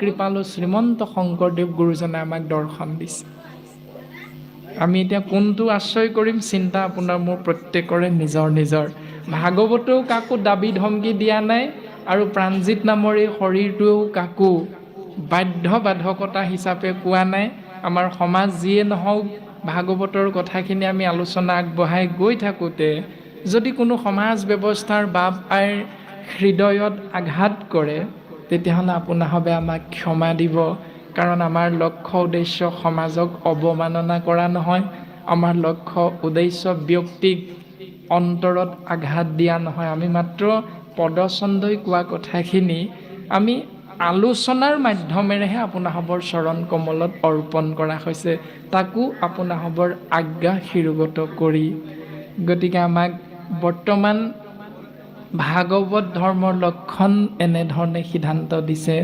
কৃপালু শ্ৰীমন্ত শংকৰদেৱ গুৰুজনে আমাক দৰ্শন দিছে। আমি এতিয়া কোনটো আশ্ৰয় কৰিম চিন্তা আপোনাৰ মোৰ প্ৰত্যেকৰে নিজৰ নিজৰ। ভাগৱতেও কাকো দাবি ধমকি দিয়া নাই আৰু প্ৰাণজিত নামৰ এই শৰীৰটোৱেও কাকো বাধ্য বাধকতা হিচাপে কোৱা নাই। আমাৰ সমাজ যিয়ে নহওক, ভাগৱতৰ কথাখিনি আমি আলোচনা আগবঢ়াই গৈ থাকোঁতে যদি কোনো সমাজ ব্যৱস্থাৰ বাপ আইৰ হৃদয়ত আঘাত কৰে তেতিয়াহ'লে আপোনাসৱে আমাক ক্ষমা দিব, কাৰণ আমাৰ লক্ষ্য উদ্দেশ্য সমাজক অৱমাননা কৰা নহয়। আমাৰ লক্ষ্য উদ্দেশ্য ব্যক্তিক অন্তৰত আঘাত দিয়া নহয়। আমি মাত্ৰ পদচন্দই কোৱা কথাখিনি, আমি আলোচনাৰ মাধ্যমেৰেহে আপোনাসৱৰ চৰণ কমলত অৰ্পণ কৰা হৈছে। তাকো আপোনাসৱৰ আজ্ঞা শিৰোগত কৰি। গতিকে আমাক বৰ্তমান ভাগৱত ধৰ্মৰ লক্ষণ এনেধৰণে সিদ্ধান্ত দিছে।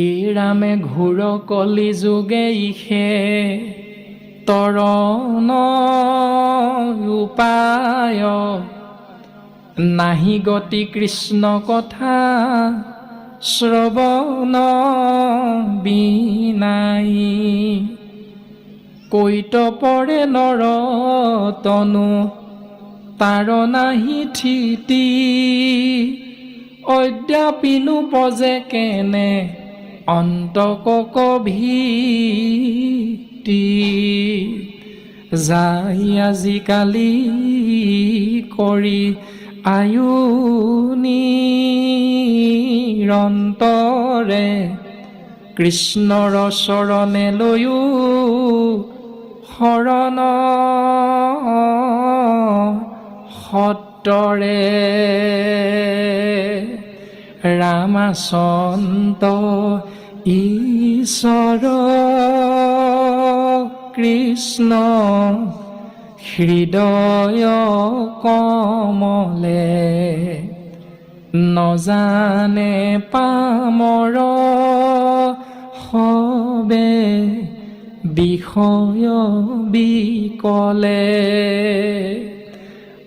এই ৰামে ঘূৰ কলি যোগে ইষে তৰণ উপায়। নাহি গতি কৃষ্ণ কথা শ্ৰৱণ বিনাই। কৈত পৰে নৰ তনু তাৰ নাহি থিতি। অদ্যাপিনো পজে কেনে অন্তক ভীতি যাই আজিকালি কৰি আয়ুনি নিৰন্তৰে কৃষ্ণৰ চৰণে লৈও শৰণ। সত্তৰে ৰামাচন্ত ঈশ্বৰ কৃষ্ণ হৃদয় কমলে নজানে পামৰ সবে বিষয় বিকলে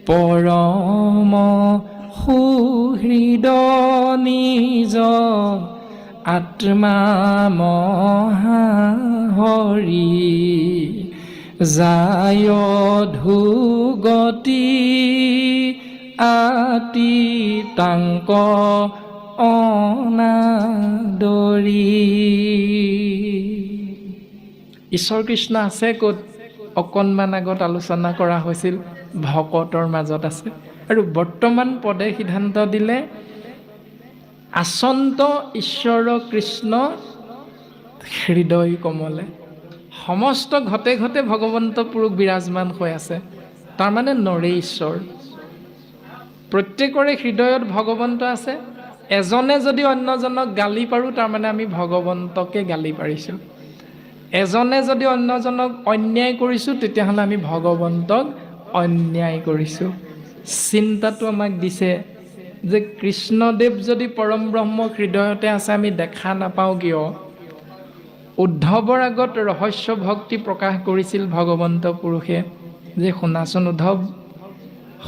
পৰম সুহৃদ নিজ আত্মা মহাহৰি যায় ধুগতি আতি তাংক অনাদৰি। ঈশ্বৰ কৃষ্ণ আছে ক'ত? অকণমান আগত আলোচনা কৰা হৈছিল। ভকতৰ মাজত আছে। আৰু বৰ্তমান পদে সিদ্ধান্ত দিলে আচন্ত ঈশ্বৰ কৃষ্ণ হৃদয় কমলে। সমস্ত ঘতে ঘতে ভগৱন্ত পুৰুষ বিৰাজমান হৈ আছে। তাৰমানে নৰে ঈশ্বৰ প্ৰত্যেকৰে হৃদয়ত ভগৱন্ত আছে। এজনে যদি অন্যজনক গালি পাৰোঁ, তাৰমানে আমি ভগৱন্তকে গালি পাৰিছোঁ। এজনে যদি অন্যজনক অন্যায় কৰিছোঁ, তেতিয়াহ'লে আমি ভগৱন্তক অন্যায় কৰিছোঁ। চিন্তাটো আমাক দিছে যে কৃষ্ণদেৱ যদি পৰম ব্ৰহ্ম হৃদয়তে আছে, আমি দেখা নাপাওঁ কিয়? উদ্ধৱৰ আগত ৰহস্য ভক্তি প্ৰকাশ কৰিছিল ভগৱন্ত পুৰুষে। যে শুনাচোন উদ্ধৱ,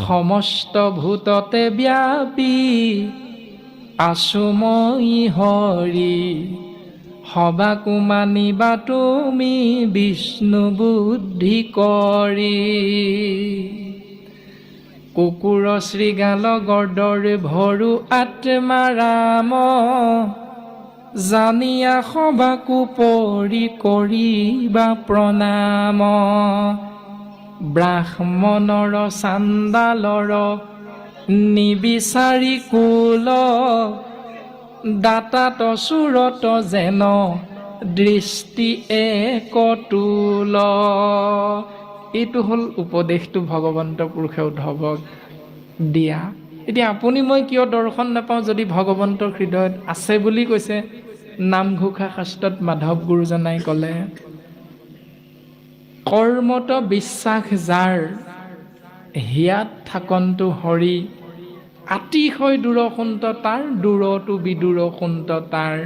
সমস্ত ভূততে ব্যাপী আছো মই হৰি। সবাকো মানিবা তুমি বিষ্ণু বুদ্ধি কৰি কুকুৰ শ্ৰীগাল গৰ্দৰ ভৰু আত্মা ৰাম জানিয়া সবাকো পৰি কৰিবা প্ৰণাম ব্ৰাহ্মণৰ চাণ্ডালৰ নিবিচাৰি কুল দাতাত চুৰত যেন দৃষ্টি একতুল এইটো হ'ল উপদেশটো ভগৱন্ত পুৰুষে উদ্ধৱক দিয়া। এতিয়া আপুনি মই কিয় দৰ্শন নাপাওঁ যদি ভগৱন্তৰ হৃদয়ত আছে বুলি কৈছে? নামঘোষা শাস্ত্ৰত মাধৱ গুৰুজনাই ক'লে, কৰ্মত বিশ্বাস যাৰ, হিয়াত থাকন্তু হৰি আতিশয় দূৰসুন্ত তাৰ, দূৰতো বিদূৰ সুন্ত তাৰ।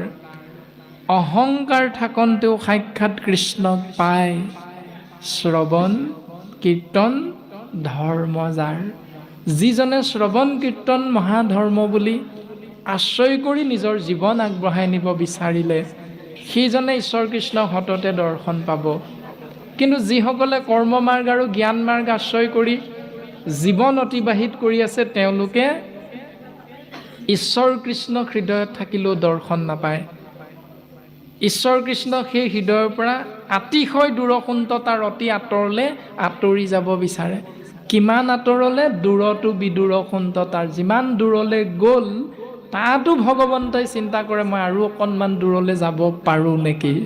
অহংকাৰ থাকন্তেও সাক্ষাৎ কৃষ্ণক পায়। শ্ৰৱণ, কীৰ্তন, ধৰ্ম যাৰ। যিজনে শ্ৰৱণ, কীৰ্তন, মহাধৰ্ম বুলি আশ্ৰয় কৰি নিজৰ জীৱন আগবঢ়াই নিব বিচাৰিলে, সেইজনে ঈশ্বৰ কৃষ্ণক সততে দৰ্শন পাব। কিন্তু যিসকলে কৰ্ম মাৰ্গ আৰু জ্ঞান মাৰ্গ আশ্ৰয় কৰি জীৱন অতিবাহিত কৰি আছে, তেওঁলোকে ঈশ্বৰ কৃষ্ণ হৃদয়ত থাকিলেও দৰ্শন নাপায়। ঈশ্বৰ কৃষ্ণ সেই হৃদয়ৰ পৰা আতিশয় দূৰসুন্ততাৰ অতি আঁতৰলৈ আঁতৰি যাব বিচাৰে। কিমান আঁতৰলে? দূৰতো বিদূৰ সুন্ততাৰ যিমান দূৰলৈ গ'ল, তাতো ভগৱন্তই চিন্তা কৰে, মই আৰু অকণমান দূৰলৈ যাব পাৰোঁ নেকি?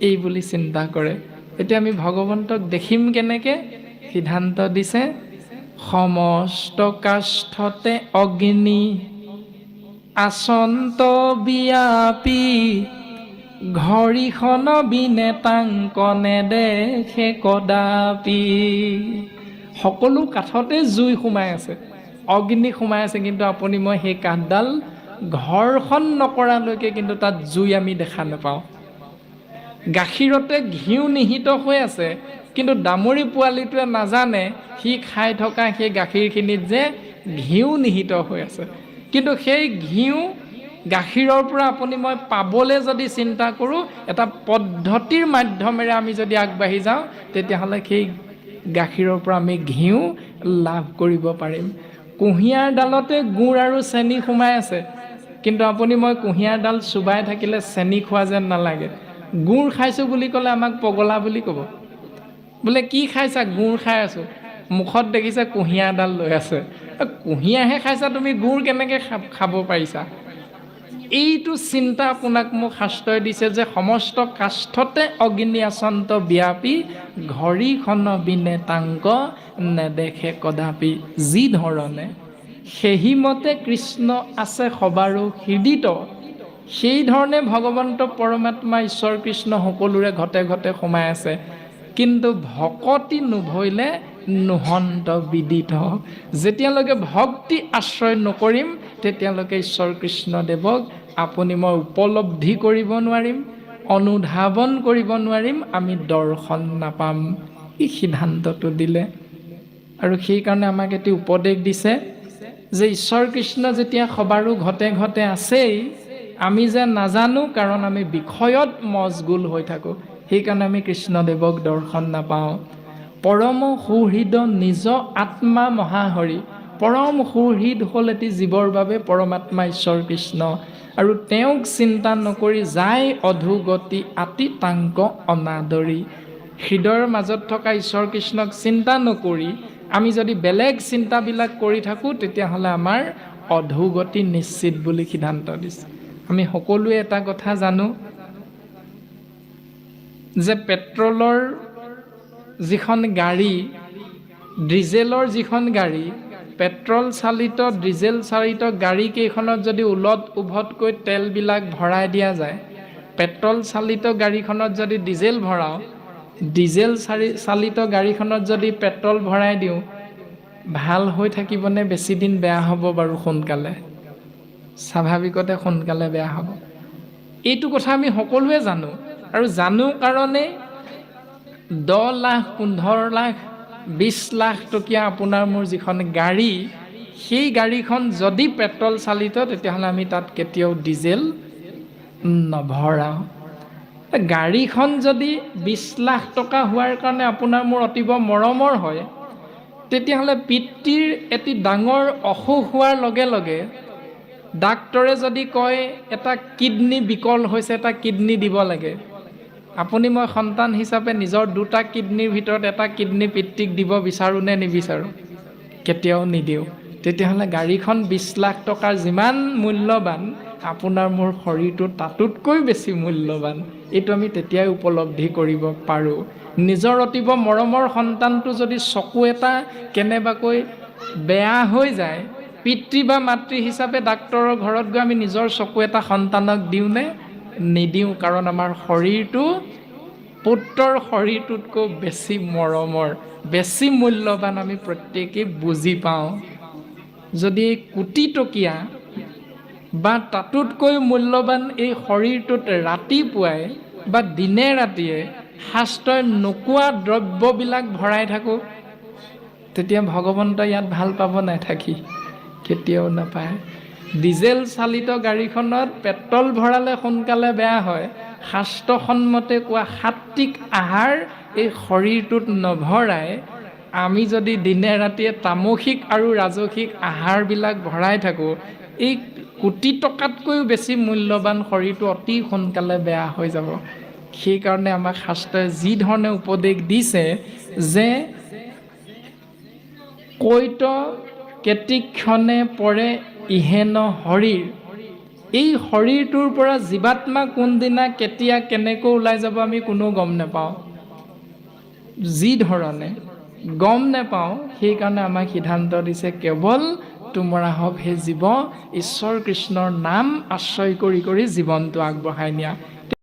এই বুলি চিন্তা কৰে। এতিয়া আমি ভগৱন্তক দেখিম কেনেকৈ? সিদ্ধান্ত দিছে, সমস্ত কাষ্ঠতে অগ্নি আচন্ত বিয়াপি ঘড়ীখন বিনেতাংক নেদেখে কদাপি। সকলো কাঠতে জুই সোমাই আছে, অগ্নি সোমাই আছে, কিন্তু আপুনি মই সেই কাঠডাল ঘৰখন নকৰালৈকে কিন্তু তাত জুই আমি দেখা নাপাওঁ। গাখীৰতে ঘিউ নিহিত হৈ আছে, কিন্তু দামৰি পোৱালিটোৱে নাজানে সি খাই থকা সেই গাখীৰখিনিত যে ঘিউ নিহিত হৈ আছে। কিন্তু সেই ঘিউ গাখীৰৰ পৰা আপুনি মই পাবলৈ যদি চিন্তা কৰোঁ, এটা পদ্ধতিৰ মাধ্যমেৰে আমি যদি আগবাঢ়ি যাওঁ, তেতিয়াহ'লে সেই গাখীৰৰ পৰা আমি ঘিউ লাভ কৰিব পাৰিম। কুঁহিয়াৰ ডালতে গুড় আৰু চেনি সোমাই আছে। কিন্তু আপুনি মই কুঁহিয়াৰ ডাল চুবাই থাকিলে চেনি খোৱা যেন নালাগে। গুড় খাইছোঁ বুলি ক'লে আমাক পগলা বুলি ক'ব। বোলে, কি খাইছা? গুড় খাই আছোঁ। মুখত দেখিছে কুঁহিয়াৰডাল লৈ আছে। কুঁহিয়াৰহে খাইছা, তুমি গুড় কেনেকৈ খাব পাৰিছা? এইটো চিন্তা আপোনাক মোক শাস্ত্ৰই দিছে যে সমস্ত কাষ্ঠতে অগ্নি আচন্ত ব্যাপী ঘড়ীখন বিনেতাংক নেদেখে কদাপি। যি ধৰণে সেইমতে কৃষ্ণ আছে সবাৰো হৃদিত। সেই ধৰণে ভগৱন্ত পৰমাত্মা ঈশ্বৰ কৃষ্ণ সকলোৰে ঘতে ঘতে সোমাই আছে। কিন্তু ভকতি নুভৈলে নোহন্ত বিদিত যেতিয়ালৈকে ভক্তি আশ্ৰয় নকৰিম, তেতিয়ালৈকে ঈশ্বৰ কৃষ্ণদেৱক আপুনি মই উপলব্ধি কৰিব নোৱাৰিম, অনুধাৱন কৰিব নোৱাৰিম, আমি দৰ্শন নাপাম। এই সিদ্ধান্তটো দিলে। আৰু সেইকাৰণে আমাক এটি উপদেশ দিছে যে ঈশ্বৰ কৃষ্ণ যেতিয়া সবাৰো ঘতে ঘতে আছেই, আমি যে নাজানো কাৰণ আমি বিষয়ত মজগুল হৈ থাকোঁ, সেইকাৰণে আমি কৃষ্ণদেৱক দৰ্শন নাপাওঁ। পৰম সুহৃদ নিজ আত্মা মহাহৰি। পৰম সুহৃদ হ'ল এটি জীৱৰ বাবে পৰমাত্মা ঈশ্বৰ কৃষ্ণ। আৰু তেওঁক চিন্তা নকৰি যায় অধোগতি আতি তাংক অনাদৰি। হৃদয়ৰ মাজত থকা ঈশ্বৰ কৃষ্ণক চিন্তা নকৰি আমি যদি বেলেগ চিন্তাবিলাক কৰি থাকোঁ, তেতিয়াহ'লে আমাৰ অধোগতি নিশ্চিত বুলি সিদ্ধান্ত দিছে। আমি সকলোৱে এটা কথা জানো যে পেট্ৰলৰ যিখন গাড়ী, ডিজেলৰ যিখন গাড়ী পেট্ৰল চালিত ডিজেল চালিত গাড়ীকেইখনত যদি ওলট উভতকৈ তেলবিলাক ভৰাই দিয়া যায় পেট্ৰল চালিত গাড়ীখনত যদি ডিজেল ভৰাওঁ ডিজেল চাৰি চালিত গাড়ীখনত যদি পেট্ৰল ভৰাই দিওঁ, ভালো হৈ থাকিবনে বেছিদিন বেয়া হ'ব বাৰু সোনকালে? স্বাভাৱিকতে সোনকালে বেয়া হ'ব। এইটো কথা আমি সকলোৱে জানো। আৰু জানো কাৰণে দহ লাখ, পোন্ধৰ লাখ বিছ লাখ টকীয়া আপোনাৰ মোৰ যিখন গাড়ী, সেই গাড়ীখন যদি পেট্ৰল চালিত, তেতিয়াহ'লে আমি তাত কেতিয়াও ডিজেল নভৰাওঁ। গাড়ীখন যদি বিছ লাখ টকা হোৱাৰ কাৰণে আপোনাৰ মোৰ অতিব মৰমৰ হয়, তেতিয়াহ'লে পিতৃৰ এটি ডাঙৰ অসুখ হোৱাৰ লগে লগে ডাক্তৰে যদি কয়, এটা কিডনী বিকল হৈছে, এটা কিডনী দিব লাগে। আপুনি মই সন্তান হিচাপে নিজৰ দুটা কিডনীৰ ভিতৰত এটা কিডনী পিতৃক দিব বিচাৰোঁ নে নিবিচাৰোঁ? কেতিয়াও নিদিওঁ। তেতিয়াহ'লে গাড়ীখন বিছ লাখ টকাৰ যিমান মূল্যৱান আপোনাৰ মোৰ শৰীৰটো তাতোতকৈ বেছি মূল্যৱান এইটো আমি তেতিয়াই উপলব্ধি কৰিব পাৰোঁ। নিজৰ অতিব মৰমৰ সন্তানটো যদি চকু এটা কেনেবাকৈ বেয়া হৈ যায়, পিতৃ বা মাতৃ হিচাপে ডাক্তৰৰ ঘৰত গৈ আমি নিজৰ চকু এটা সন্তানক দিওঁনে? নিদিওঁ কাৰণ আমাৰ শৰীৰটো, পুত্ৰৰ শৰীৰটোতকৈ বেছি মৰমৰ, বেছি মূল্যৱান আমি প্ৰত্যেকেই বুজি পাওঁ। যদি কোটি টকীয়া বা তাতোতকৈ মূল্যৱান এই শৰীৰটোত ৰাতিপুৱাই বা দিনে ৰাতিয়ে শাস্ত্ৰই নোকোৱা দ্ৰব্যবিলাক ভৰাই থাকোঁ, তেতিয়া ভগৱন্তই ইয়াত ভালো পাব নাই থাকি কেতিয়াও নাপায়। ডিজেল চালিত গাড়ীখনত পেট্ৰল ভৰালে সোনকালে বেয়া হয়। শাস্ত্ৰসন্মতে কোৱা সাত্বিক আহাৰ এই শৰীৰটোত নভৰাই, আমি যদি দিনে ৰাতিয়ে তামসিক আৰু ৰাজসিক আহাৰবিলাক ভৰাই থাকোঁ, এই কোটি টকাতকৈও বেছি মূল্যৱান শৰীৰটো অতি সোনকালে বেয়া হৈ যাব। সেইকাৰণে আমাক শাস্ত্ৰই যি ধৰণে উপদেশ দিছে যে কৈত কেতিক্ষণে পৰে ইহেন শৰীৰ এই শৰীৰটোৰ পৰা জীৱাত্মা কোনদিনা কেতিয়া কেনেকৈ ওলাই যাব আমি কোনো গম নাপাওঁ। যি ধৰণে গম নাপাওঁ, সেইকাৰণে আমাক সিদ্ধান্ত দিছে, কেৱল তোমৰা হব হে জীৱ, ঈশ্বৰ কৃষ্ণৰ নাম আশ্ৰয় কৰি কৰি জীৱনটো আগবঢ়াই নিয়া।